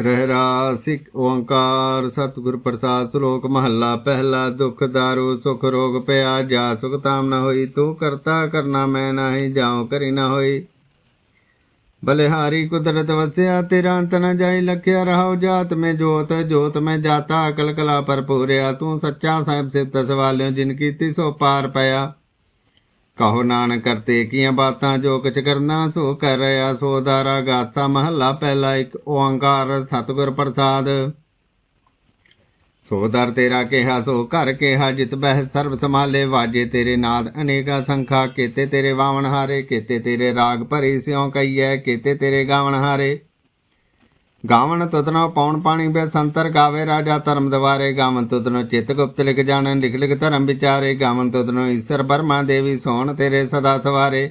ਰਹਿਰਾ ਸਿਕ ਓੰਕਾਰ, ਸਤਿਗੁਰ ਪ੍ਰਸਾਦ, ਸ਼ਲੋਕ ਮਹੱਲਾ, ਪਹਿਲਾ ਦੁਖ ਦਾਰੂ, ਸੁਖ ਰੋਗ ਪਿਆ, ਜਾ ਸੁਖ ਤਾਮ ਨ ਹੋਈ, ਤੂੰ ਕਰਤਾ ਕਰਨਾ ਮੈਂ ਨਾਹੀ, ਜਾਉ ਕਰੀ ਨਾ ਹੋਈ। ਬਲਿਹਾਰੀ ਕੁਦਰਤ ਵਸਿਆ, ਤੇਰਾ ਅੰਤ ਨ ਜਾਈ, ਲਖਿਆ ਰਹਾਉ ਜਾਤ ਮੈਂ ਜੋਤ ਜੋਤ ਮੈਂ ਜਾਤਾ, ਅਕਲ ਕਲਾ ਭਰਪੂਰਿਆ ਤੂੰ ਸੱਚਾ ਸਾਹਿਬ ਸਿੱਧ ਸਵਾਲਿਓ, ਜਿਨ ਕੀਤੀ ਸੋ ਪਾਰ ਪਿਆ। ਕਹੋ ਨਾਨਕ ਕਰਤੇ ਕੀਆਂ ਬਾਤਾਂ ਜੋ ਕੁਛ ਕਰਨਾ ਸੋ ਕਰ ਰਿਆ ਸੋ ਦਾਰਾ ਗਾਥਾ ਮਹੱਲਾ ਪਹਿਲਾ ਇੱਕ ਓੰਕਾਰ ਸਤਿਗੁਰ ਪ੍ਰਸਾਦ। ਸੋ ਦਰ ਤੇਰਾ ਕਿਹਾ, ਸੋ ਘਰ ਕਿਹਾ, ਜਿਤ ਬਹਿ ਸਰਬ ਸਮਾਲੇ ਵਾਜੇ ਤੇਰੇ ਨਾਦ ਅਨੇਕਾ ਸੰਖਾ, ਕੀਤੇ ਤੇਰੇ ਵਾਵਣ ਹਾਰੇ, ਕੀਤੇ ਤੇਰੇ ਰਾਗ ਭਰੀ ਸਿਉ ਕਈਐ ਕੀਤੇ ਤੇਰੇ ਗਾਵਣ ਹਾਰੇ। ਗਾਵਣ ਤੁਧਨੋ ਪੌਣ ਪਾਣੀ ਬੇ ਸੰਤਰ ਗਾਵੇ ਰਾਜਾ ਧਰਮ ਦਵਾਰੇ ਗਾਵਨ ਤੁਧਨੋ ਚਿਤ ਗੁਪਤ ਲਿਖ ਜਾਣਨ ਲਿਖ ਲਿਖ ਧਰਮ ਵਿਚਾਰੇ ਗਾਵਨ ਤੁਧਨੋ ਈਸ਼ਰ ਬਰਮਾ ਦੇਵੀ ਸੋਹਣ ਤੇਰੇ ਸਦਾ ਸਵਾਰੇ।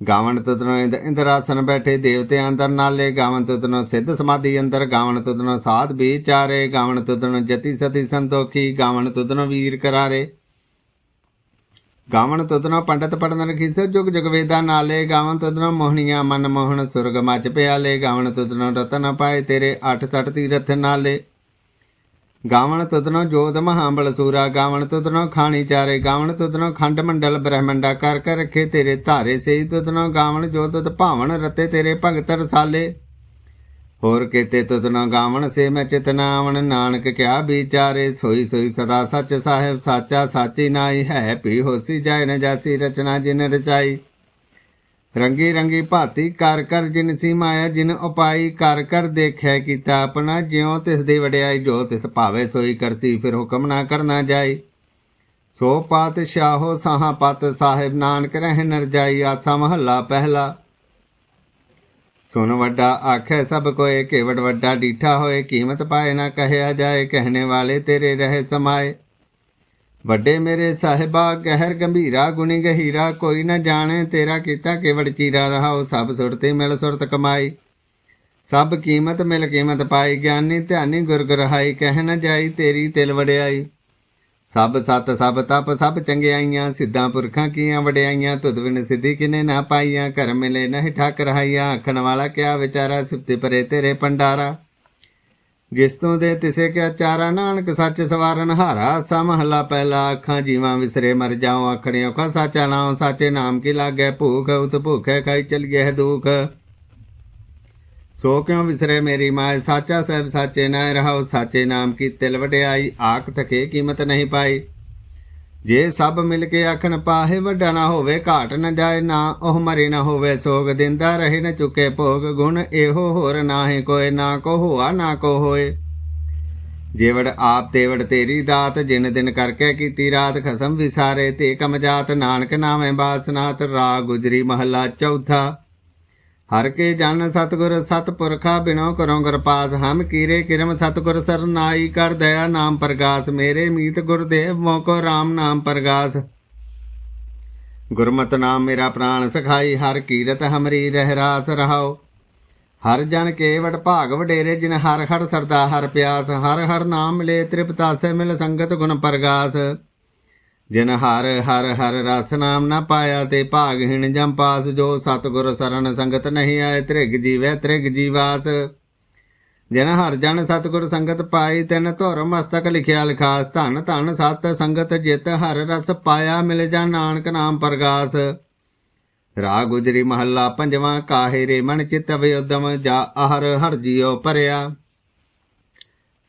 ਗਾਵਨ ਤੁਧਨੋ ਇੰਦ ਇੰਦਰਾਸਨ ਬੈਠੇ ਦੇਵਤੇ ਅੰਦਰ ਨਾਲੇ ਗਾਵਨ ਤੁਧਨੋ ਸਿੱਧ ਸਮਾਧੀ ਅੰਦਰ ਗਾਵਨ ਤੁਧਨੋ ਸਾਧ ਵਿਚਾਰੇ ਗਾਵਨ ਤੁਧਨੋ ਜਤੀ ਸਤੀ ਸੰਤੋਖੀ ਗਾਵਨ ਤੁਧਨੋ ਵੀਰ ਕਰਾਰੇ। ਗਾਵਨ ਤੁਧਨੋ ਪੰਡਤ ਪੜਨ ਰਖੀਸ ਜੁਗ ਜੁਗ ਵੇਦਾ ਨਾਲੇ। ਗਾਵਨ ਤੁਧਨੋ ਮੋਹਣੀਆਂ ਮਨ ਮੋਹਣ ਸੁਰਗ ਮਚ ਪਿਆਲੇ। ਗਾਵਨ ਤੁਧਨੋ ਰਤਨ ਪਾਏ ਤੇਰੇ ਅੱਠ ਸੱਠ ਤੀਰਥ ਨਾਲੇ। ਗਾਵਨ ਤੁਧਨੋ ਜੋਧ ਮਹਾਬਲ ਸੂਰਾ। ਗਾਵਨ ਤੁਧਨੋ ਖਾਣੀ ਚਾਰੇ। ਗਾਵਨ ਤੁਧਨੋ ਖੰਡ ਮੰਡਲ ਬ੍ਰਹਮੰਡਾ ਕਰ ਕਰ ਰੱਖੇ ਤੇਰੇ ਧਾਰੇ। ਸਹੀ ਤੁਧਨੋ ਗਾਵਨ ਜੋ ਤੁਧ ਭਾਵਨ ਰਤੇ ਤੇਰੇ ਭਗਤ ਰਸਾਲੇ। ਹੋਰ ਕੀਤੇ ਤੁਧਨੋ ਗਾਵਣ ਸੇ ਮੈਂ ਚਿਤਨਾਵਨ ਨਾਨਕ ਕਿਆ ਵਿਚਾਰੇ, ਸੋਈ ਸੋਈ ਸਦਾ ਸੱਚ ਸਾਹਿਬ ਸਾਚਾ ਸਾਚੀ ਨਾਈ ਹੈ ਪੀ ਹੋਸੀ ਜਾਇ ਨ ਜਾਸੀ ਰਚਨਾ ਜਿਨ ਰਚਾਈ। ਰੰਗੀ ਰੰਗੀ ਭਾਤੀ ਕਰ ਕਰ ਜਿਨ ਸੀ ਮਾਇਆ ਜਿਨ ਉਪਾਈ ਕਰ ਕਰ ਦੇਖਿਆ ਕੀਤਾ ਆਪਣਾ, ਜਿਉ ਤਿਸ ਦੀ ਵਡਿਆਈ, ਜੋ ਤਿਸ ਭਾਵੇ ਸੋਈ ਕਰਸੀ, ਫਿਰ ਹੁਕਮ ਨਾ ਕਰਨਾ ਜਾਈ। ਸੋ ਪਾਤ ਸਾਹੋ ਸਾਹਾ ਪਤ ਸਾਹਿਬ, ਨਾਨਕ ਰਹਿ ਨਰ ਜਾਈ ਆਸਾ ਮਹੱਲਾ ਪਹਿਲਾ। ਸੁਨ ਵੱਡਾ ਆਖੈ ਸਭ ਕੋਏ ਕੇਵੜ ਵੱਡਾ ਡੀਠਾ ਹੋਏ, ਕੀਮਤ ਪਾਏ ਨਾ ਕਹਿਆ ਜਾਏ, ਕਹਿਣੇ ਵਾਲੇ ਤੇਰੇ ਰਹੇ ਸਮਾਏ। ਵੱਡੇ ਮੇਰੇ ਸਾਹਿਬਾ, ਗਹਿਰ ਗੰਭੀਰਾ, ਗੁਣੀ ਗਹੀਰਾ, ਕੋਈ ਨਾ ਜਾਣੇ ਤੇਰਾ ਕੀਤਾ ਕੇਵੜ ਚੀਰਾ ਰਹਾਓ, ਸਭ ਸੁਰਤੇ ਮਿਲ ਸੁਰਤ ਕਮਾਈ। ਸਭ ਕੀਮਤ ਮਿਲ ਕੀਮਤ ਪਾਈ, ਗਿਆਨੀ ਧਿਆਨੀ ਗੁਰਗੁਰ ਗਰਹਾਈ ਕਹਿ ਨਾ ਜਾਈ ਤੇਰੀ ਤਿਲ ਵੜਿਆਈ ਸਭ ਸਤ ਸਭ ਤਪ ਸਭ ਚੰਗਿਆਈਆਂ ਸਿੱਧਾਂ ਪੁਰਖਾਂ ਕੀਆਂ ਵਡਿਆਈਆਂ, ਤੁਧ ਬਿਨ ਸਿੱਧੀ ਕਿਨੇ ਨਾ ਪਾਈਆਂ ਕਰ ਮਿਲੇ ਨਹੀਂ ਠਾਕ ਰਹਾਈਆਂ ਆਖਣ ਵਾਲਾ ਕਿਆ ਵਿਚਾਰਾ, ਸਿਫਤੇ ਪਰੇ ਤੇਰੇ ਪੰਡਾਰਾ ਜਿਸ ਤੋਂ ਦੇ ਤਿਸੇ ਕਿਆ ਚਾਰਾ, ਨਾਨਕ ਸੱਚ ਸਵਾਰਨ ਹਾਰਾ, ਸਾ ਮਹਲਾ ਪਹਿਲਾ, ਅੱਖਾਂ ਜੀਵਾਂ ਵਿਸਰੇ ਮਰ ਜਾਉ, ਆਖਣਿਓ ਕਾ ਸਾਚਾ ਨਾਮ ਸਾਚੇ ਨਾਮ ਕੀ ਲਾਗੇ, ਭੂਖ ਉਤ ਭੁਖੈ, ਖਾਈ ਚਲ ਗਏ ਹੈ ਦੁਖ। ਸੋ ਕਿਉ ਵਿਸਰੇ ਮੇਰੀ ਮਾਇ ਸਾਚਾ ਸਹਿਬ ਸਾਚੇ ਨਾ ਰਹਾਉ ਸਾਚੇ ਨਾਮ ਕੀ ਤਿਲ ਵਡਿਆਈ? ਆਖ ਥਕੇ ਕੀਮਤ ਨਹੀਂ ਪਾਈ। ਜੇ ਸਭ ਮਿਲ ਕੇ ਆਖਣ ਪਾਹੇ, ਵੱਡਾ ਨਾ ਹੋਵੇ, ਘਾਟ ਨਾ ਜਾਏ, ਨਾ ਉਹ ਮਰੇ ਨਾ ਹੋਵੇ, ਸੋਗ ਦਿੰਦਾ ਰਹੇ ਨਾ ਚੁਕੇ ਭੋਗ। ਗੁਣ ਇਹੋ ਹੋਰ ਨਾਹੀ ਕੋਏ, ਨਾ ਕੋ ਹੋਆ, ਨਾ ਕੋ ਹੋਏ। ਜੇਵੜ ਆਪ ਤੇਵੜ ਤੇਰੀ ਦਾਤ, ਜਿਨ ਦਿਨ ਕਰਕੇ ਕੀਤੀ ਰਾਤ, ਖਸਮ ਵਿਸਾਰੇ, ਤੇ ਕਮਜਾਤ ਨਾਨਕ ਨਾਮੇ ਬਾਸਨਾਤ ਰਾ ਗੁਜਰੀ ਮਹੱਲਾ ਚੌਥਾ। ਹਰ ਕੇ ਜਨ ਸਤਗੁਰ ਸਤਪੁਰਖਾ ਬਿਨੋ ਕਰੋ ਗੁਰ ਹਮ ਕੀਰੇ ਕਿਰਮ ਸਤਗੁਰ ਸਰਨਾਈ, ਕਰ ਦਇਆ ਨਾਮ ਪ੍ਰਗਾਸ, ਮੇਰੇ ਮੀਤ ਗੁਰਦੇਵ ਮੋਕੋ RAM ਨਾਮ ਪ੍ਰਗਾਸ। ਗੁਰਮਤਿ ਨਾਮ ਮੇਰਾ ਪ੍ਰਾਣ ਸਖਾਈ, ਹਰ ਕੀਰਤ ਹਮਰੀ ਰਹਿਰਾਸ ਰਹਾਓ ਹਰ ਜਨ ਕੇਵੜ ਭਾਗ ਵਡੇਰੇ, ਜਿਨ ਹਰ ਹਰ ਸਰਦਾ ਹਰ ਪਿਆਸ, ਹਰ ਹਰ ਨਾਮ ਮਿਲੇ ਤ੍ਰਿਪਤਾਸੇ ਮਿਲ ਸੰਗਤ ਗੁਣ ਪ੍ਰਗਾਸ। ਜਿਨ ਹਰ ਹਰ ਹਰ ਰਸ ਨਾਮ ਨਾ ਪਾਇਆ ਤੇ ਭਾਗਹੀਣ ਜਮ ਪਾਸ, ਜੋ ਸਤਗੁਰ ਸਰਨ ਸੰਗਤ ਨਹੀਂ ਆਏ, ਤ੍ਰਿਗ ਜੀਵੈ ਤ੍ਰਿਗ ਜੀਵਾਸ। ਜਿਨ ਹਰ ਜਨ ਸਤਗੁਰ ਸੰਗਤ ਪਾਈ, ਤਿਨ ਧੁਰ ਮਸਤਕ ਲਿਖਿਆ ਲਿਖਾਸ, ਧਨ ਧਨ ਸਤ ਸੰਗਤ ਜਿਤ ਹਰ ਰਸ ਪਾਇਆ, ਮਿਲ ਜਾ ਨਾਨਕ ਨਾਮ ਪ੍ਰਗਾਸ। ਰਾ ਗੁਜਰੀ ਮਹੱਲਾ ਪੰਜਵਾਂ, ਕਾਹੇ ਰੇ ਮਨ ਚਿਤ ਵਿਉਦਮ ਜਾ ਆਹਰ ਹਰ ਜੀਉ ਭਰਿਆ।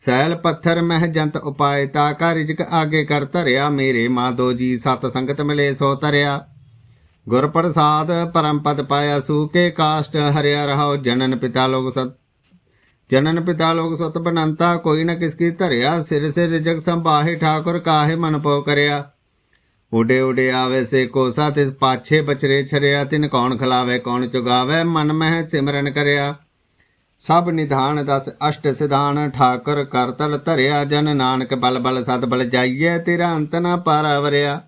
ਸੈਲ ਪੱਥਰ ਮਹਿ ਜੰਤ ਉਪਾਇ ਤਾ ਕਾ ਰਿਜਕ ਆਗੇ ਕਰ ਧਰਿਆ, ਮੇਰੇ ਮਾਂ ਦੋ ਜੀ ਸਤ ਸੰਗਤ ਮਿਲੇ ਸੋ ਧਰਿਆ। ਗੁਰ ਪ੍ਰਸਾਦ ਪਰਮ ਪਦ ਪਾਇਆ ਸੂਕੇ ਕਾਸ਼ਟ, ਹਰਿਆ ਰਹਾਉ ਜਨਨ ਪਿਤਾ ਲੋਕ ਸਤ। ਜਨਨ ਪਿਤਾ ਲੋਕ ਸਤ ਬਨੰਤਾ, ਕੋਈ ਨਾ ਕਿਸ ਕੀ ਧਰਿਆ, ਸਿਰ ਸਿਰ ਰਿਜਕ ਸੰਭਾਹੇ, ਠਾਕੁਰ ਕਾਹੇ ਮਨ ਪੋ ਕਰਿਆ। ਉਡੇ ਉਡੇ ਆਵੇ ਸੇ ਕੋਸਾ ਤੇ ਪਾਛੇ ਬਚਰੇ ਛਰਿਆ, ਤਿਨ ਕੌਣ ਖਲਾਵੇ, ਕੌਣ ਚੁਗਾਵੇ, ਮਨ ਮਹਿ ਸਿਮਰਨ ਕਰਿਆ। ਸਭ ਨਿਧਾਨ ਦਸ ਅਸ਼ਟ ਸਿਧਾਨ, ਠਾਕੁਰ ਕਰਤਲ ਧਰਿਆ, ਜਨ ਨਾਨਕ ਬਲ ਬਲ ਸਤ ਬਲ ਜਾਈਏ ਤੇਰਾ ਅੰਤ ਨਾ ਪਾਰਾਵਰਿਆ।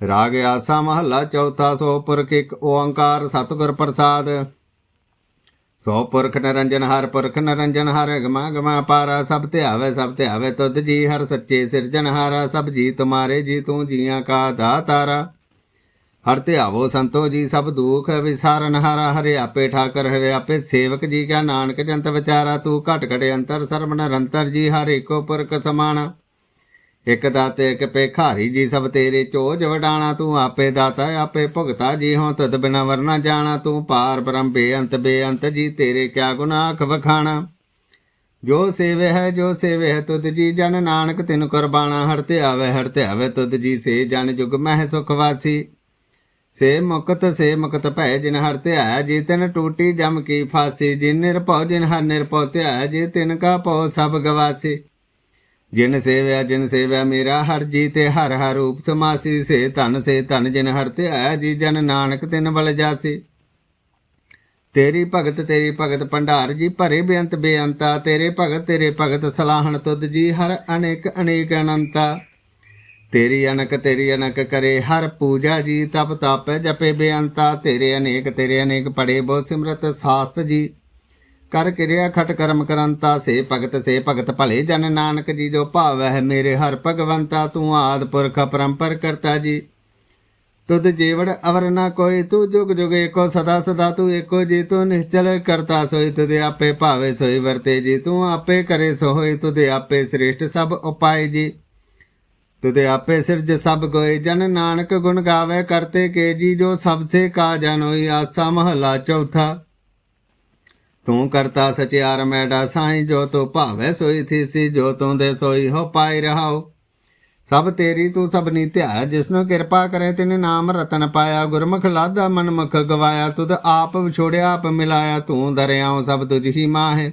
ਰਾਗ ਆਸਾ ਮਹੱਲਾ ਚੌਥਾ, ਸੋ ਪੁਰਖ ਇੱਕ ਓੰਕਾਰ ਸਤਿਗੁਰ ਪ੍ਰਸਾਦ। ਸੋ ਪੁਰਖ ਨਰੰਜਨ ਹਰ ਪੁਰਖ ਨਰੰਜਨ ਹਰ ਗਮਾ ਗਮਾ ਪਾਰਾ, ਸਭ ਧਿਆਵੇ ਸਭ ਧਿਆਵੇ ਤੁਧ ਜੀ ਹਰ ਸੱਚੇ ਸਿਰਜਨ ਸਿਰਜਣਹਾਰਾ ਸਭ ਜੀ ਤੁਮਾਰੇ ਜੀ ਤੂੰ ਜੀਆਂ ਕਾ ਦਾਤਾਰਾ ਹਰ ਧਿਆਵੋ ਸੰਤੋ ਜੀ ਸਭ ਦੁਖ ਵਿਸਾਰਨ, ਹਰਾ ਹਰੇ ਆਪੇ ਠਾਕਰ, ਹਰੇ ਆਪੇ ਸੇਵਕ ਜੀ ਕਾ ਨਾਨਕ, ਜੰਤ ਵਿਚਾਰਾ, ਤੂੰ ਘਟ ਘਟ ਅੰਤਰ ਸਰਬ ਨਿਰੰਤਰ ਜੀ, ਹਰ ਏਕੋ ਪੁਰਖ ਸਮਾਣਾ ਇਕ ਦਾਤੇ, ਇਕ ਪੇਖਾਰੀ ਜੀ, ਸਭ ਤੇਰੇ ਚੋਜ ਵਡਾਣਾ, ਤੂੰ ਆਪੇ ਦਾਤਾ, ਆਪੇ ਭੁਗਤਾ ਜੀ ਹੋਂ ਤਦ ਬਿਨਾ ਵਰਨਾ ਜਾਣਾ, ਤੂੰ ਪਾਰ ਬ੍ਰਹਮ ਬੇਅੰਤ ਬੇਅੰਤ ਜੀ, ਤੇਰੇ ਕਿਆ ਗੁਨਾਹ ਵਖਾਣਾ। ਜੋ ਸੇਵੇ ਹੈ, ਜੋ ਸੇਵੇ ਹੈ, ਤੁਧ ਜੀ ਜਨ ਨਾਨਕ, ਤਿਨ ਕੁਰਬਾਨਾ, ਹਰ ਤੇ ਆਵੇ, ਹਰ ਤੇ ਆਵੇ, ਤੁਧ ਜੀ ਸੇ ਜਨ ਜੁਗ ਮਹਿ ਸੁਖ ਵਾਸੀ। ਸੇ ਮੁਕਤ ਸੇ ਮੁਕਤ ਭੈ ਜਿਨ ਹਰ ਤੇ ਆਇਆ ਜੀ ਤਿਨ ਟੂਟੀ ਜਮ ਕੀ ਫਾਸੀ, ਜਿਨ ਨਿਰਭਉ, ਜਿਨ ਹਰ ਨਿਰਭਉ ਤੇ ਆਇਆ ਜੀ ਤਿਨ ਕਾ ਭਉ ਸਭ ਗਵਾਸੀ। ਜਿਨ ਸੇਵਿਆ ਜਿਨ ਸੇਵਿਆ ਮੇਰਾ, ਹਰ ਜੀ ਤੇ ਹਰ ਹਰ ਰੂਪ ਸਮਾਸੀ, ਸੇ ਧਨ ਸੇ ਧਨ ਜਿਨ ਹਰ ਤੇ ਜੀ ਜਨ ਨਾਨਕ ਤਿਨ ਬਲ ਜਾਸੀ। ਤੇਰੀ ਭਗਤ ਤੇਰੀ ਭਗਤ ਭੰਡਾਰ, ਜੀ ਭਰੇ ਬੇਅੰਤ ਬੇਅੰਤਾ, ਤੇਰੇ ਭਗਤ ਤੇਰੇ ਭਗਤ ਸਲਾਹਣ ਤੁਧ ਜੀ, ਹਰ ਅਨੇਕ ਅਨੇਕ ਅਨੰਤਾ। ਤੇਰੀ ਅਨਕ ਤੇਰੀ ਅਨਕ ਕਰੇ, ਹਰ ਪੂਜਾ ਜੀ ਤਪ ਤਪ ਜਪੇ ਬੇਅੰਤਾ। ਤੇਰੇ ਅਨੇਕ ਤੇਰੇ ਅਨੇਕ ਪੜੇ ਬੋ ਸਿਮਰਤ ਸਾਸਤ ਜੀ। ਕਰ ਕਿਰਿਆ ਖਟ ਕਰਮ ਕਰੰਤਾ, ਸੇ ਭਗਤ ਸੇ ਭਗਤ ਭਲੇ। ਜਨ ਨਾਨਕ ਜੀ ਜੋ ਭਾਵੈ ਹੈ ਮੇਰੇ ਹਰ ਭਗਵੰਤਾ, ਤੂੰ ਆਦ ਪੁਰਖ ਪਰੰਪਰ ਕਰਤਾ ਜੀ। ਤੁਧ ਜੀਵੜ ਅਵਰ ਨਾ ਕੋਈ, ਤੂੰ ਜੁਗ ਜੁਗ ਏਕੋ, ਸਦਾ ਸਦਾ ਤੂੰ ਏਕੋ ਜੀ। ਤੂੰ ਨਿਸ਼ਚਲ ਕਰਤਾ ਸੋਈ, ਤੁਧ ਆਪੇ ਭਾਵੇ ਸੋਈ, ਵਰਤੇ ਜੀ। ਤੂੰ ਆਪੇ ਕਰੇ ਸੋ ਹੋਈ ਤੁਧ ਆਪੇ ਸ੍ਰੇਸ਼ਟ ਸਭ ਉਪਾਏ ਜੀ। ਤੁਧ ਆਪੇ ਸਿਰਜ ਸਭ ਗੋਏ ਜਨ ਨਾਨਕ ਗੁਣ ਗਾਵੇ ਕਰਤੇ ਕੇ ਜੀ, ਜੋ ਸਭ ਸੇ ਕਾ ਜਨੋਈ ਆਸਾ ਮਹਲਾ ਚੌਥਾ। ਤੂੰ ਕਰਤਾ ਸਚਿਆਰ ਮੈਡਾ ਸਾਈ, ਜੋ ਤੂੰ ਭਾਵੇ ਸੋਈ ਥੀਸੀ, ਜੋ ਤੂੰ ਦੇ ਸੋਈ, ਹੋ ਪਾਈ ਰਹਾਓ। ਸਭ ਤੇਰੀ ਤੂੰ ਸਭ ਨੀ ਧਿਆ ਜਿਸਨੂੰ ਕਿਰਪਾ ਕਰੇ ਤਿਨੇ ਨਾਮ ਰਤਨ ਪਾਇਆ। ਗੁਰਮੁਖ ਲਾਦਾ ਮਨਮੁਖ ਗਵਾਇਆ, ਤੁਧ ਆਪ ਵਿਛੋੜਿਆ, ਆਪ ਮਿਲਾਇਆ, ਤੂੰ ਦਰਿਆਉ ਸਭ ਤੁਝ ਹੀ ਮਾਹੇ।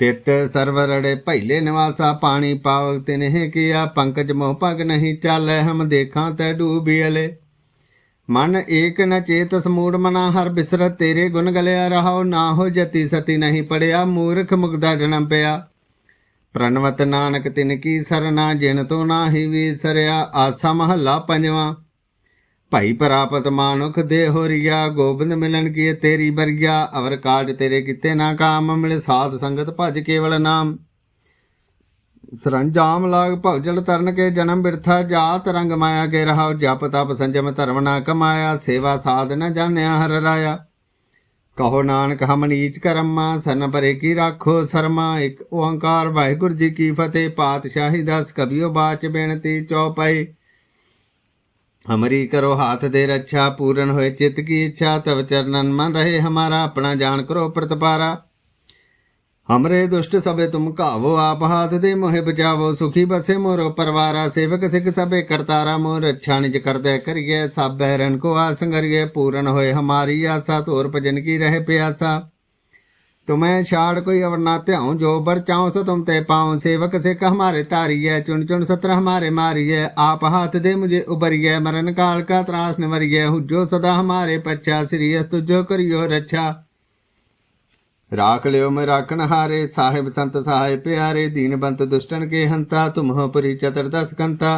ਤਿਤ ਸਰਵਰੜੇ ਪਹਿਲੇ ਨਿਵਾਸਾ ਪਾਣੀ ਪਾਵ ਤਿਨਹਿ ਕੀਆ, ਪੰਕਜ ਮੋਹ ਭਗ ਨਹੀਂ ਚਾਲੈ, ਹਮ ਦੇਖਾਂ ਤੈ ਡੂਬੀਲੇ ਮਨ ਏਕ ਨ ਚੇਤ ਸਮੂੜ ਮਨਾ, ਹਰ ਬਿਸਰਤ ਤੇਰੇ ਗੁਣ ਗਲਿਆ ਰਹਾਉ, ਨਾ ਹੋ ਜਤੀ ਸਤੀ ਨਹੀਂ ਪੜਿਆ, ਮੂਰਖ ਮੁਗਦਾ ਜਨਮ ਪਿਆ। ਪ੍ਰਣਵਤ ਨਾਨਕ ਤਿਨ ਕੀ ਸਰਨਾ, ਜਿਨ ਤੋ ਨਾਹੀ ਵਿਸਰਿਆ ਆਸਾ ਮਹੱਲਾ ਪੰਜਵਾਂ। ਭਾਈ ਪ੍ਰਾਪਤ ਮਾਨੁਖ ਦੇ ਹੋਰੀਆ ਗੋਬਿੰਦ ਮਿਲਨ ਕੀ ਤੇਰੀ ਬਰਗਿਆ ਅਵਰ ਕਾਜ ਤੇਰੇ ਕਿਤੇ ਨਾ ਕਾਮ, ਮਿਲ ਸਾਧ ਸੰਗਤ ਭਜ ਕੇਵਲ ਨਾਮ। ਸਰੰਜਾਮ ਲਾਗ ਭਗਜਲ ਤਰਨ ਕੇ ਜਨਮ ਬਿਰਥਾ, ਜਾਤ ਰੰਗ ਮਾਇਆ ਕੇ ਰਹਾਉ, ਜਪ ਤਪ ਸੰਜਮ ਧਰਮ ਨਾ ਕਮਾਇਆ, ਸੇਵਾ ਸਾਧ ਨ ਜਾਣਿਆ ਹਰ ਰਾਇਆ। ਕਹੋ ਨਾਨਕ, ਹਮ ਨੀਚ ਕਰਮਾ, ਸਨ ਪਰੇ ਕੀ ਰਾਖੋ ਸਰਮਾ, ਇੱਕ ਓੰਕਾਰ ਵਾਹਿਗੁਰੂ ਜੀ ਕੀ ਫਤਿਹ, ਪਾਤਸ਼ਾਹੀ ਦਸ ਕਬਿਓ ਬਾਚ ਬੇਨਤੀ ਚੌਪਈ ਹਮਰੀ ਕਰੋ ਹਾਥ ਦੇ ਰੱਛਾ ਪੂਰਨ ਹੋਏ ਚਿਤ ਕੀ ਇੱਛਾ ਤਵ ਚਰਨਨ ਮਨ ਰਹੇ ਹਮਾਰਾ ਆਪਣਾ ਜਾਣ ਕਰੋ ਪ੍ਰਤਪਾਰਾ ਹਮਰੇ ਦੁਸ਼ਟ ਸਭੇ ਤੁਮ ਕਾਵੋ ਆਪ ਹਾਥ ਦੇ ਮੋਹਿ ਬਚਾਵੋ ਸੁਖੀ ਬਸੇ ਮੋਰੋ ਪਰਵਾਰਾ ਸੇਵਕ ਸਿਖ ਸਭੇ ਕਰਤਾਰਾ ਮੋਰ ਰੱਛਾ ਨਿਜ ਕਰਦੇ ਕਰੀਏ ਸਭ ਬਹਿਰਨ ਕੋ ਆਸੰਗਰੀਏ ਪੂਰਨ ਹੋਏ ਹਮਾਰੀ ਆਸਾ ਤੋਰ ਭਜਨ ਕੀ ਰਹੇ ਪਿਆਸਾ तुम्हें छाड़ कोई अवर ना त्याऊं जो बर चाऊं सो तुम ते पाऊं सेवक सिख हमारे तारिये चुन चुन सत्र हमारे मारिये आप हाथ दे मुझे उबरिये मरण काल का त्रास निवरिये हुजो सदा हमारे पच्छा श्री तुझो करियो रक्षा राख लियो मैं राखन हारे साहिब संत सहाय प्यारे दीन बंत दुष्टन के हंता तुम हो पुरी चतुर्दश कंता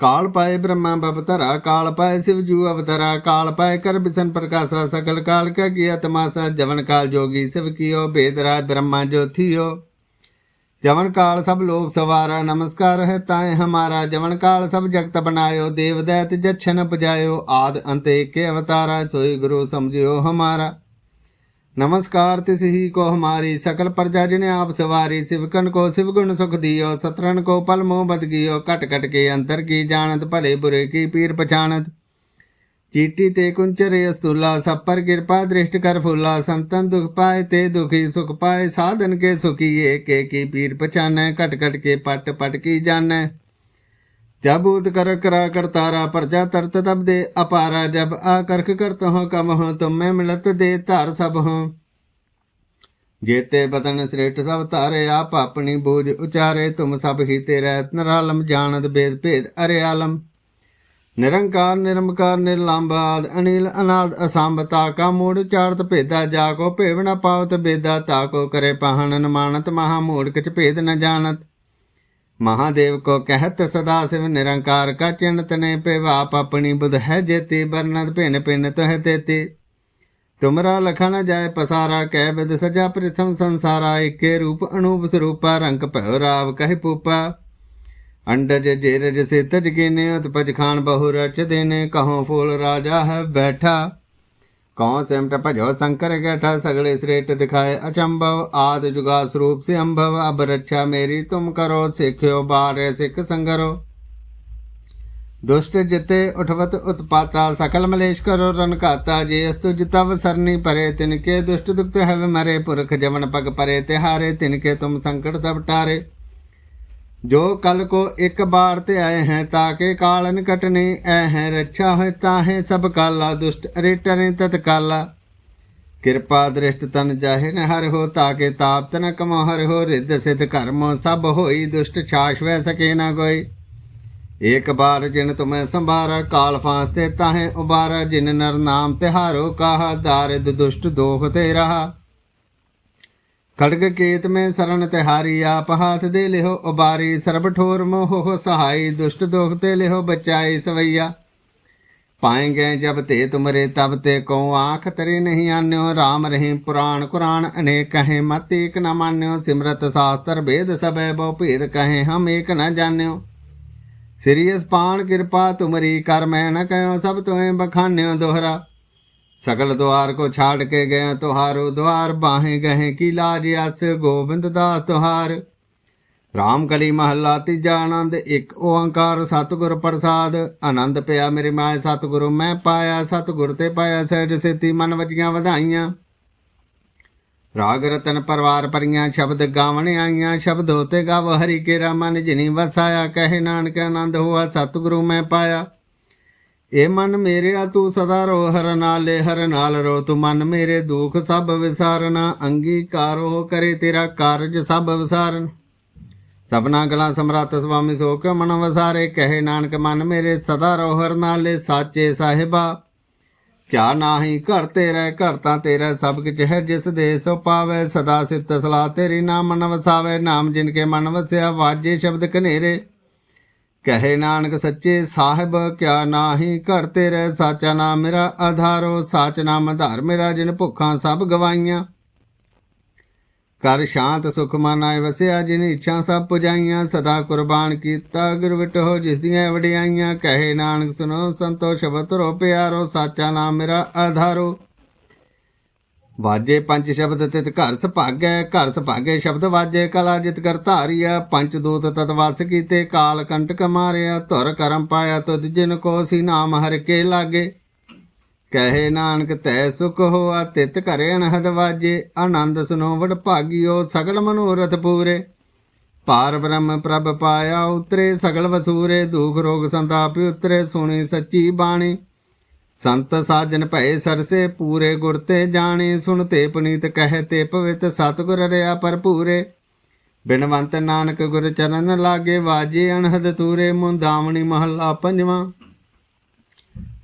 काल पाए ब्रह्मा बवतरा काल पाए शिव जू अवतरा काल पाए कर बिशन प्रकाशा, सकल काल का किया तमाशा, जवन काल जोगी शिव कियो भेदरा ब्रह्मा जो हो। जवन काल सब लोग सवारा, नमस्कार है ताए हमारा। जवन काल सब जगत बनायो देवदैत जक्षण बजायो आद अंत के अवतारा, सोई गुरु समझियो हमारा। नमस्कार तिस ही को हमारी सकल प्रजा जिने आप सवारी शिवकन को शिव गुण सुख दियो सतरन को पल मोह बद गियो कट कट के अंतर की जानत भले बुरे की पीर पछानत चीटी ते कुंचरे अस्तुला सब पर कृपा दृष्ट कर फूला संतन दुख पाए ते दुखी सुख पाए साधन के सुखी एक एक की पीर पछाने कट कट के पट पट की जाने जब उत कर करा करतारा प्रजा तरत तब दे अपारा जब आकर्क करत हो कम हो तुम में मिलत दे तार सब हो जेते बदन श्रेष्ठ सब तारे आप अपनी बूझ उचारे तुम सब ही तेरे नरालम जानत भेद भेद अरे आलम ਨਿਰੰਕਾਰ ਨਿਰਮਕਾਰ ਨਿਰਲੰਬਾਦ ਅਨਿਲ ਅਨਾਦ ਅਸੰਭਤਾ ਕਾ ਮੂੜ ਚਾਰਤ ਭੇਦਾ ਜਾ ਕੋ ਭੇਵ ਨ ਪਾਵਤ ਬੇਦਾ ਤਾ ਕੋ ਕਰੇ ਪਹਣਨ ਮਾਨਤ ਮਹਾ ਮੂੜ ਕਿਛ ਭੇਦ ਨ ਜਾਣਤ महादेव को कहत सदा शिव निरंकार का चिन्हत ने पे वाप अपनी बुध है जेती बरनत पिन पिन तो है तेती तुमरा लखन जाय पसारा कह बिद सजा प्रथम संसारा इके रूप अनूप स्वरूपा रंग पहो राव कह पूपा अंडज जेरज से तज गिने उत्पज खान बहु रच देने कहो फूल राजा है बैठा कौन सिमट भजो शंकर गैठा सगड़े श्रेष्ठ दिखाए अचंभव आद जुगा स्वरूप से अंभव अब रक्षा मेरी तुम करो सिख्यो बार सिख संगरो दुष्ट जिते उठवत उत्पाता सकल मलेश करो रन काता जे अस्तु जितव सरनी परे तिनके दुष्ट दुख हव मरे पुरख जवन पग परे तिहारे तिनके तुम संकट सब टारे जो कल को एक बार ते आए हैं ताके काल निकट ने ऐ हैं रक्षा है ताहे सब काला दुष्ट अरे टरे तत्काला कृपा दृष्ट तन जाहे न हर हो ताके ताप तन कमो हर हो रिद्ध सिद्ध कर्म सब होई दुष्ट छाश वह सके न कोई एक बार जिन तुम्हें संभारा काल फांसते ताहे उबारा जिन नर नाम तिहारो कहा दारिद दुष्ट दोख ते रहा खड़ग केत में शरण तिहारी आप हाथ दे लिहो उबारी सर्ब ठोर मोह हो सहाई दुष्ट दोख ते लिहो बचाई सवैया पाएंगे जब ते तुमरे तब ते को आंख तरे नहीं आन्यो राम रही पुराण कुरान अनेक कहें मत एक न मान्यो सिमरत शास्त्र भेद सब बहु भेद कहें हम एक न जान्यो सिरियस पान कृपा तुमरी कर मैं न कहो सब तुम्हें बखान्यो दोहरा ਸਗਲ ਦੁਆਰ ਕੋ ਛਾੜ ਕੇ ਗਏ ਤੁਹਾਰੋ ਦੁਆਰ, ਬਾਹੇ ਗਏ ਕੀ ਲਾਜ ਅਸ ਗੋਬਿੰਦ ਦਾਸ ਤੁਹਾਰ। ਰਾਮ ਕਲੀ ਮਹੱਲਾ ਤੀਜਾ ਆਨੰਦ, ਇੱਕ ਓੰਕਾਰ ਸਤਿਗੁਰ ਪ੍ਰਸਾਦ। ਆਨੰਦ ਪਿਆ ਮੇਰੇ ਮਾਇ ਸਤਿਗੁਰੂ ਮੈਂ ਪਾਇਆ, ਸਤਿਗੁਰ ਤੇ ਪਾਇਆ ਸਹਿਜ ਸੇਤੀ, ਮਨ ਵਜੀਆਂ ਵਧਾਈਆਂ। ਰਾਗ ਰਤਨ ਪਰਵਾਰ ਪਰੀਆਂ, ਸ਼ਬਦ ਗਾਵਣ ਆਈਆਂ, ਸ਼ਬਦ ਹੋਤੇ ਗਾਵ, ਹਰੀ ਕੇ ਰਾਮਨ ਜਿਨੀ ਵਸਾਇਆ, ਕਹੇ ਨਾਨਕ ਆਨੰਦ ਹੋਆ, ਸਤਿਗੁਰੂ ਮੈਂ ਪਾਇਆ। ਏ ਮਨ ਮੇਰਿਆ ਤੂੰ ਸਦਾ ਰੋ, ਹਰ ਨਾਲੇ ਹਰ ਨਾਲ ਰੋ। ਤੂੰ ਮਨ ਮੇਰੇ ਦੁੱਖ ਸਭ ਵਿਸਾਰਨਾ ਅੰਗੀਕਾਰੋ ਕਰੇ ਤੇਰਾ ਕਾਰਜ ਸਭ ਵਿਸਾਰਨ ਸਭਨਾ ਗਲਾ ਸਮਰੱਥ ਸੁਆਮੀ ਸੋ ਕਿਉ ਮਨ ਵਸਾਰੇ, ਕਹੇ ਨਾਨਕ ਮਨ ਮੇਰੇ ਸਦਾ ਰੋ, ਹਰ ਨਾਲੇ ਸਾਚੇ ਸਾਹਿਬਾ। ਕਿਆ ਨਾਹੀ ਘਰ ਤੇਰਾ, ਘਰ ਤਾਂ ਤੇਰਾ, ਸਭ ਕੁਝ ਹੈ ਜਿਸ ਦੇ ਸੋ ਪਾਵੇ। ਸਦਾ ਸਿਫਤ ਸਲਾਹ ਤੇਰੀ ਨਾਮ ਮਨ ਵਸਾਵੇ, ਨਾਮ ਜਿਨ ਕੇ ਮਨ ਵਸਿਆ, ਵਾਜੇ ਸ਼ਬਦ ਕਨੇਰੇ ਕਹੇ ਨਾਨਕ ਸੱਚੇ ਸਾਹਿਬ, ਕਿਆ ਨਾਹੀ ਘਰ ਤੇਰੇ ਸਾਚਾ ਨਾਮ ਮੇਰਾ ਆਧਾਰੋ ਸਾਚ ਨਾਮ ਆਧਾਰ ਮੇਰਾ ਜਿਨ ਭੁੱਖਾਂ ਸਭ ਗਵਾਈਆਂ। ਕਰ ਸ਼ਾਂਤ ਸੁਖ ਮਨ ਆਏ ਵਸਿਆ, ਜਿਨ ਇੱਛਾ ਸਭ ਪੁਜਾਈਆਂ, ਸਦਾ ਕੁਰਬਾਨ ਕੀਤਾ ਗੁਰਵਟ ਹੋ ਜਿਸ ਦੀਆਂ ਵਡਿਆਈਆਂ। ਕਹੇ ਨਾਨਕ ਸੁਨੋ ਸੰਤੋ ਸ਼ਬਦ ਰੋ ਪਿਆਰੋ, ਸਾਚਾ ਨਾਮ ਮੇਰਾ ਆਧਾਰੋ ਵਾਜੇ ਪੰਜ ਸ਼ਬਦ ਤਿਤ ਘਰ ਸੁਭਾਗੈ ਘਰ ਸੁਭਾਗੈ ਸ਼ਬਦ ਵਾਜੇ, ਕਲਾ ਜਿਤ ਕਰ ਧਾਰੀਆ ਪੰਜ ਦੂਤ ਤਤ ਵਸ ਕੀਤੇ, ਕਾਲ ਕੰਟਕ ਮਾਰਿਆ ਧੁਰ ਕਰਮ ਪਾਇਆ ਤੁਧ ਜਿਨ ਕੋ ਸੀ ਨਾਮ ਹਰ ਕੇ ਲਾਗੇ। ਕਹੇ ਨਾਨਕ ਤੈ ਸੁਖ ਹੋਆ, ਤਿਤ ਘਰੇ ਅਨਹਦ ਵਾਜੇ। ਆਨੰਦ ਸੁਨੋ ਵਡ ਭਾਗਿਓ, ਸਗਲ ਮਨੋਰਥ ਪੂਰੇ। ਪਾਰ ਬ੍ਰਹਮ ਪ੍ਰਭ ਪਾਇਆ ਉਤਰੇ, ਸਗਲ ਵਸੂਰੇ। ਦੁਖ ਰੋਗ ਸੰਤਾਪ ਉਤਰੇ, ਸੁਣੀ ਸੱਚੀ ਬਾਣੀ। ਸੰਤ ਸਾਜਨ ਭਏ ਸਰਸੇ, ਪੂਰੇ ਗੁਰ ਤੇ ਜਾਣੇ, ਸੁਣ ਤੇ ਪਨੀਤ ਕਹੇ ਤੇ ਪਵਿਤ ਸਤਗੁਰ ਰਿਆ ਭਰਪੂਰੇ। ਬਿਨਵੰਤ ਨਾਨਕ ਗੁਰ ਚਰਨ ਲਾਗੇ ਵਾਜੇ, ਅਣਹਦ ਤੂਰੇ ਮੁੰਦਾਵਣੀ ਮਹੱਲਾ ਪੰਜਵਾਂ।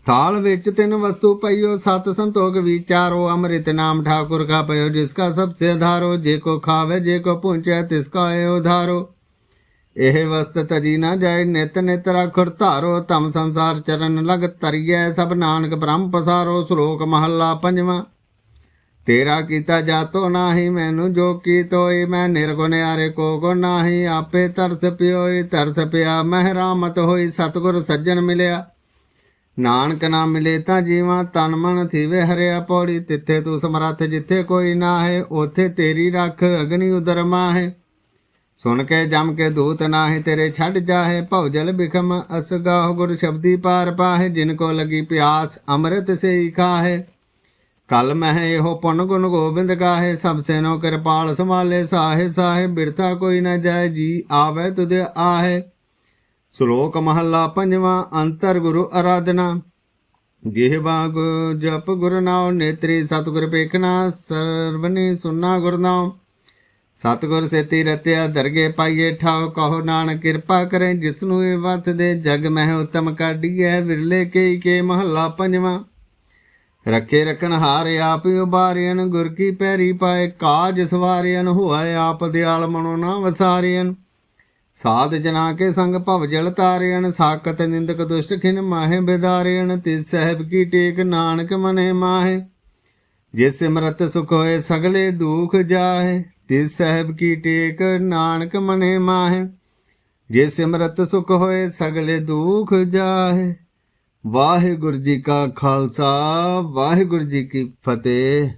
ਥਾਲ ਵਿੱਚ ਤਿੰਨ ਵਸਤੂ ਪਈਓ, ਸਤ ਸੰਤੋਖ ਵਿਚਾਰੋ, ਅੰਮ੍ਰਿਤ ਨਾਮ ਠਾਕੁਰ ਕਾ ਪਇਓ, ਜਿਸ ਕਾ ਸਭ ਸੇ ਆਧਾਰੋ ਜੇ ਕੋ ਖਾਵੇ, ਜੇ ਕੋ ਪੁੰਚੈ ਤਿਸ ਇਹ ਵਸਤ ਤਜੀ ਨਾ ਜਾਏ, ਨਿਤ ਨਿਤ ਰਖੜ ਧਾਰੋ ਤਮ ਸੰਸਾਰ ਚਰਨ ਲਗ ਤਰੀਐ ਸਭ ਨਾਨਕ ਬ੍ਰਹਮ ਪਸਾਰੋ, ਸ਼ਲੋਕ ਮਹੱਲਾ ਪੰਜਵਾਂ। ਤੇਰਾ ਕੀਤਾ ਜਾਤੋ ਨਾਹੀ, ਮੈਨੂੰ ਜੋ ਕੀ ਤੋਈ ਮੈਂ ਨਿਰਗੁਣ ਆਰੇ ਕੋ ਗੁਣ ਨਾਹੀ, ਆਪੇ ਤਰਸ ਪਿਓਈ, ਤਰਸ ਪਿਆ, ਮਹਿ ਰਾਮਤ ਹੋਈ, ਸਤਗੁਰ ਸੱਜਣ ਮਿਲਿਆ। ਨਾਨਕ ਨਾ ਮਿਲੇ ਤਾਂ ਜੀਵਾਂ, ਤਨ ਮਨ ਥੀਵੇ ਹਰਿਆ ਪੌੜੀ, ਤਿੱਥੇ ਤੂੰ ਸਮਰੱਥ ਜਿੱਥੇ ਕੋਈ ਨਾ ਹੈ ਉਥੇ ਤੇਰੀ ਰੱਖ ਅਗਨੀ ਉਦਰ ਮਾਹੇ। ਸੁਣ ਕੇ ਜਮ ਕੇ ਦੂਤ ਨਾਹੀ ਤੇਰੇ ਛੱਡ ਜਾਹੇ, ਭਉ ਜਲ ਬਿਖਮ ਅਸਗਾਹ ਗੁਰ ਸ਼ਬਦੀ ਪਾਰ ਪਾਹੇ, ਜਿਨ ਕੋ ਲਗੀ ਪਿਆਸ ਅੰਮ੍ਰਿਤ ਸੇ ਹੀ ਖਾਹੇ। ਕਲ ਮਹਿ ਇਹੋ ਪੁਨ ਗੁਣ ਗੋਬਿੰਦ ਗਾਹੇ, ਸਭ ਸੇ ਕਿਰਪਾਲ ਸੰਭਾਲੇ ਸਾਹੇ ਸਾਹੇ, ਬਿਰਥਾ ਕੋਈ ਨਾ ਜਾਏ, ਜੀ ਆਵੇ ਤੁਧ ਆਹੇ। ਸ਼ਲੋਕ ਮਹੱਲਾ ਪੰਜਵਾਂ, ਅੰਤਰ ਗੁਰੂ ਆਰਾਧਨਾ ਜਿਹਵਾ ਗੁ ਜਪ ਗੁਰ ਨਾਮ ਨੇਤਰੀ ਸਤਿਗੁਰ ਪੇਖਣਾ ਸਰਵਨੀ ਸੁਨਾ ਗੁਰ ਨਾਮ ਸਤਿਗੁਰ ਸੇਤੀ ਰਤਿਆ ਦਰਗੇ ਪਾਈਏ ਠਾਉ, ਕਹੋ ਨਾਨਕ ਕਿਰਪਾ ਕਰੇ, ਜਿਸ ਨੂੰ ਇਹ ਵਤ ਦੇ ਜਗ ਮਹਿ ਉਤਮ ਕਾਢੀਐ, ਵਿਰਲੇ ਕੇਈ ਕੇ ਮਹੱਲਾ ਪੰਜਵਾਂ। ਰੱਖੇ ਰਖਣ ਹਾਰ ਆਪ ਉਬਾਰਿਆਨ ਗੁਰ ਕੀ ਪੈਰੀ ਪਾਏ, ਕਾਜ ਸਵਾਰਿਆਨ ਹੋਏ ਆਪ ਦਿਆਲ ਮਨੋ ਨਾ ਵਸਾਰਿਆਨ ਸਾਧ ਜਨਾ ਕੇ ਸੰਗ ਭਵ ਜਲ ਤਾਰਿਆਨ ਸਾਕਤ ਨਿੰਦਕ ਦੁਸ਼ਟ ਖਿਨ ਮਾਹੇ ਬਿਦਾਰਿਆਨ ਤਿਸ ਸਹਿਬ ਕੀ ਟੇਕ ਨਾਨਕ ਮਨੇ ਮਾਹੇ। ਜਿਸ ਸਿਮਰਤ ਸੁਖ ਹੋਏ, ਸਗਲੇ ਦੁਖ ਜਾਹੇ। ਤਿਸ ਸਹਿਬ ਕੀ ਟੇਕ ਨਾਨਕ ਮਨੇ ਮਾਹੇ, ਜੇ ਸਿਮਰਤ ਸੁਖ ਹੋਏ ਸਗਲੇ ਦੁਖ ਜਾਹੇ। ਵਾਹਿਗੁਰੂ ਜੀ ਕਾ ਖਾਲਸਾ, ਵਾਹਿਗੁਰੂ ਜੀ ਕੀ ਫਤਿਹ।